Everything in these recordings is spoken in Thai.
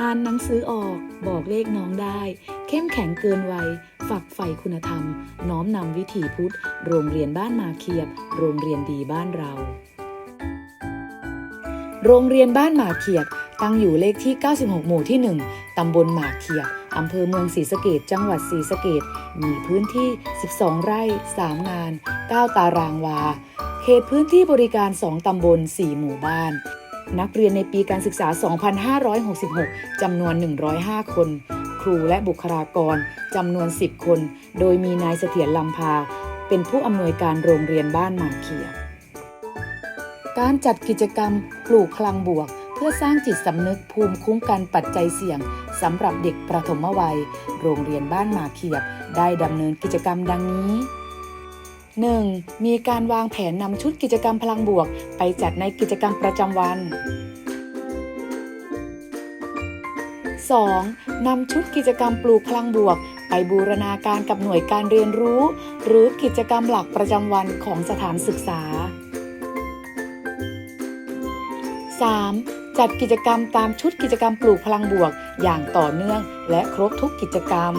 อ่านหนังสือออกบอกเลขน้องได้ เข้มแข็งเกินวัยฝักใฝ่คุณธรรม น้อมนำวิถีพุทธ โรงเรียนบ้านมาเขียบ โรงเรียนดีบ้านเรา โรงเรียนบ้านหมาเขียบ ตั้งอยู่เลขที่ 96 หมู่ที่ 1 ตำบลหมาเขียบอำเภอเมืองศรีสะเกดจังหวัดศรีสะเกดมีพื้นที่ 12 ไร่ 3 งาน 9 ตารางวา เขตพื้นที่บริการ 2 ตำบล 4 หมู่บ้าน นักเรียนในปีการศึกษา 2566 จำนวน 105 คน ครูและบุคลากรจำนวน 10 คน โดยมีนายเสถียรลำพา เป็นผู้อำนวยการโรงเรียนบ้านหมาเขีย การจัดกิจกรรมปลูกพลังบวก เพื่อสร้างจิตสำนึกภูมิคุ้มกันปัจจัยเสี่ยงสำหรับเด็กประถมวัย โรงเรียนบ้านหมาเขียบ ได้ดำเนินกิจกรรมดังนี้ 1. มีการวางแผนนำชุดกิจกรรมพลังบวก ไปจัดในกิจกรรมประจำวัน 2. นำชุดกิจกรรมปลูกพลังบวก ไปบูรณาการกับหน่วยการเรียนรู้ หรือกิจกรรมหลักประจำวันของสถานศึกษา 3. จัดกิจกรรมตามชุดกิจกรรมปลูกพลังบวก อย่างต่อเนื่องและครบทุกกิจกรรม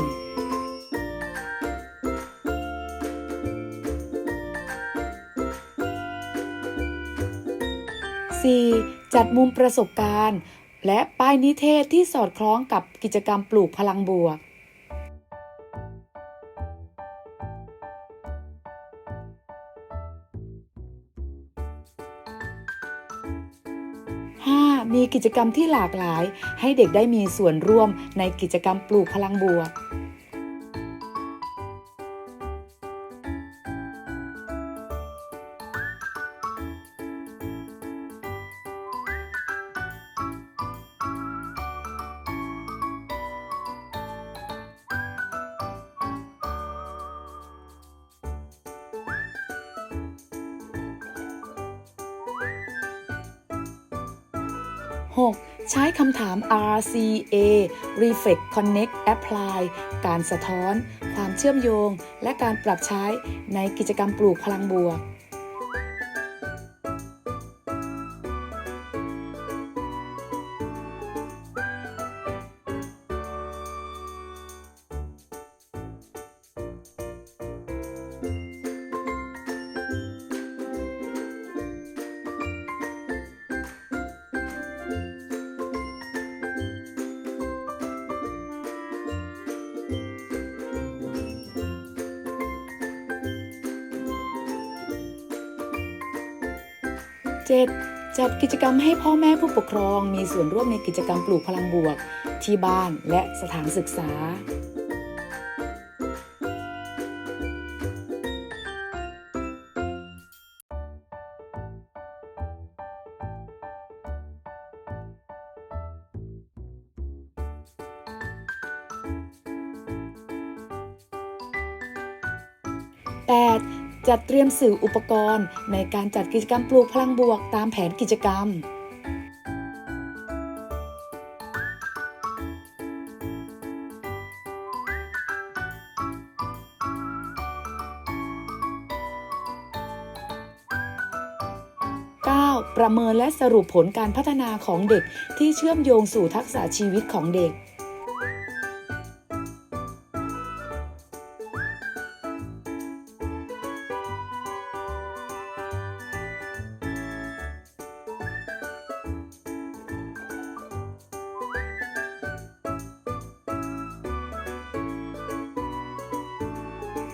4. จัดมุมประสบการณ์ และป้ายนิเทศที่สอดคล้องกับกิจกรรมปลูกพลังบวก 5. มีกิจกรรมที่หลากหลาย ให้เด็กได้มีส่วนร่วมในกิจกรรมปลูกพลังบวก 6. ใช้คำถาม RCA Reflect Connect Apply การสะท้อน ความเชื่อมโยง และการปรับใช้ในกิจกรรมปลูกพลังบวก 7. จัดกิจกรรมให้พ่อแม่ผู้ปกครอง มีส่วนร่วมในกิจกรรมปลูกพลังบวก ที่บ้านและสถานศึกษา 8. จัดเตรียมสื่ออุปกรณ์ ในการจัดกิจกรรมปลูกพลังบวกตามแผนกิจกรรม 9. ประเมินและสรุปผลการพัฒนาของเด็กที่เชื่อมโยงสู่ทักษะชีวิตของเด็ก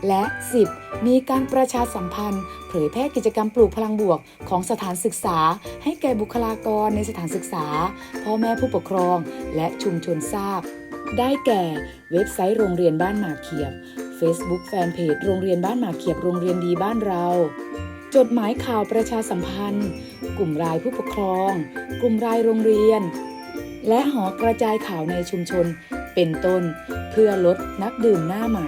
และ 10. มีการประชาสัมพันธ์ เผยแพร่กิจกรรมปลูกพลังบวกของสถานศึกษา ให้แก่บุคลากรในสถานศึกษา พ่อแม่ผู้ปกครอง และชุมชนทราบ ได้แก่ เว็บไซต์โรงเรียนบ้านหมากเขียบ Facebook Fanpage โรงเรียนบ้านหมากเขียบโรงเรียนดีบ้านเรา จดหมายข่าวประชาสัมพันธ์ กลุ่มรายผู้ปกครอง กลุ่มรายโรงเรียน และหอกระจายข่าวในชุมชน เป็นต้น เพื่อลดนักดื่มหน้าใหม่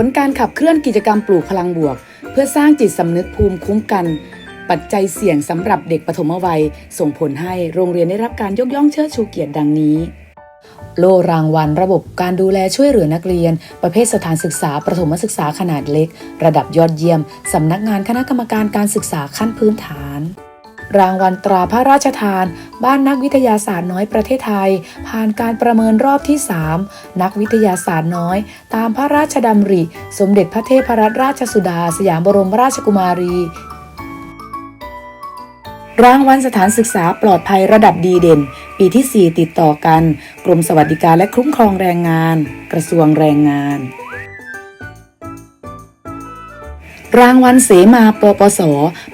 ผลการขับเคลื่อนกิจกรรมปลูกพลังบวก เพื่อสร้างจิตสำนึกภูมิคุ้มกัน ปัจจัยเสี่ยงสำหรับเด็กปฐมวัย ส่งผลให้โรงเรียนได้รับการยกย่องเชิดชูเกียรติดังนี้ โล่รางวัล ระบบการดูแลช่วยเหลือนักเรียน ประเภทสถานศึกษาประถมศึกษาขนาดเล็ก ระดับยอดเยี่ยม สำนักงานคณะกรรมการการศึกษาขั้นพื้นฐาน รางวัลตราพระราชทาน บ้านนักวิทยาศาสตร์น้อยประเทศไทย ผ่านการประเมินรอบที่ 3 นักวิทยาศาสตร์น้อย ตามพระราชดำริ สมเด็จพระเทพรัตนราชสุดา สยามบรมราชกุมารี รางวัลสถานศึกษาปลอดภัยระดับดีเด่น ปีที่ 4 ติดต่อกัน กรมสวัสดิการและคุ้มครองแรงงาน กระทรวงแรงงาน รางวัลเสมาปปส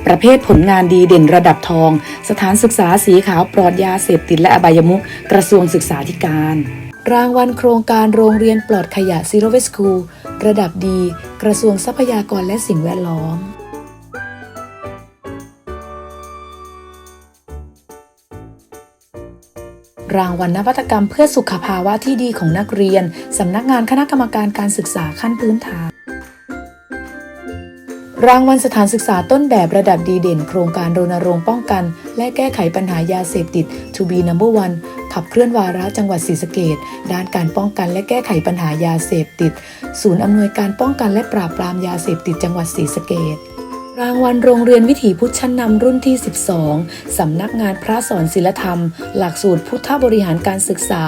ประเภทผลงานดีเด่นระดับทอง สถานศึกษาสีขาวปลอดยาเสพติดและอบายมุขกระทรวงศึกษาธิการ รางวัลโครงการโรงเรียนปลอดขยะ Zero Waste School ระดับดี กระทรวงทรัพยากรและสิ่งแวดล้อมรางวัลนวัตกรรมเพื่อสุขภาวะที่ดีของนักเรียน สำนักงานคณะกรรมการการศึกษาขั้นพื้นฐาน รางวัลสถานศึกษาต้นแบบระดับดีเด่น โครงการรณรงค์ป้องกัน และแก้ไขปัญหายาเสพติด To be number one ขับเคลื่อนวาระจังหวัดศรีสะเกดด้านการป้องกันและแก้ไขปัญหายาเสพติด ศูนย์อำนวยการป้องกันและปราบปรามยาเสพติดจังหวัดศรีสะเกดรางวัลโรงเรียนวิถีพุทธชั้นนำรุ่นที่ 12 สำนักงานพระสอนศิลธรรม หลักสูตรพุทธบริหารการศึกษา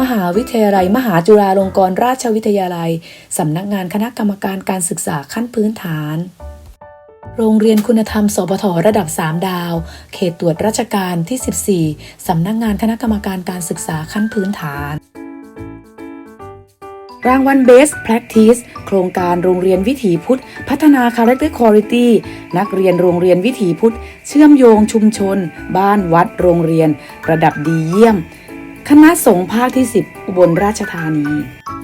มหาวิทยาลัย มหาจุฬาลงกรณราชวิทยาลัย สำนักงานคณะกรรมการการศึกษาขั้นพื้นฐาน โรงเรียนคุณธรรมสปทระดับ 3 ดาว เขตตรวจราชการที่ 14 สำนักงานคณะกรรมการการศึกษาขั้นพื้นฐาน รางวัล Best Practice โครงการโรงเรียนวิถีพุทธ พัฒนา Character Quality นักเรียนโรงเรียนวิถีพุทธ เชื่อมโยงชุมชน บ้านวัดโรงเรียน ระดับดีเยี่ยม คณะสงฆ์ภาคที่ 10 อุบลราชธานี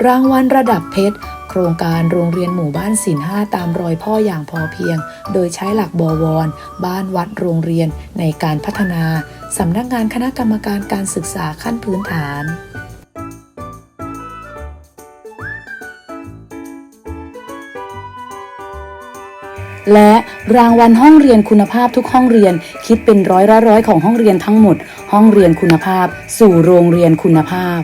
รางวัลระดับเพชร โครงการโรงเรียนหมู่บ้านศิลห้าตามรอยพ่ออย่างพอเพียง โดยใช้หลักบวร บ้านวัดโรงเรียนในการพัฒนาสำนักงานคณะกรรมการการศึกษาขั้นพื้นฐานและรางวัลห้องเรียนคุณภาพทุกห้องเรียนคิดเป็นร้อยละร้อยของห้องเรียนทั้งหมด ห้องเรียนคุณภาพ สู่โรงเรียนคุณภาพ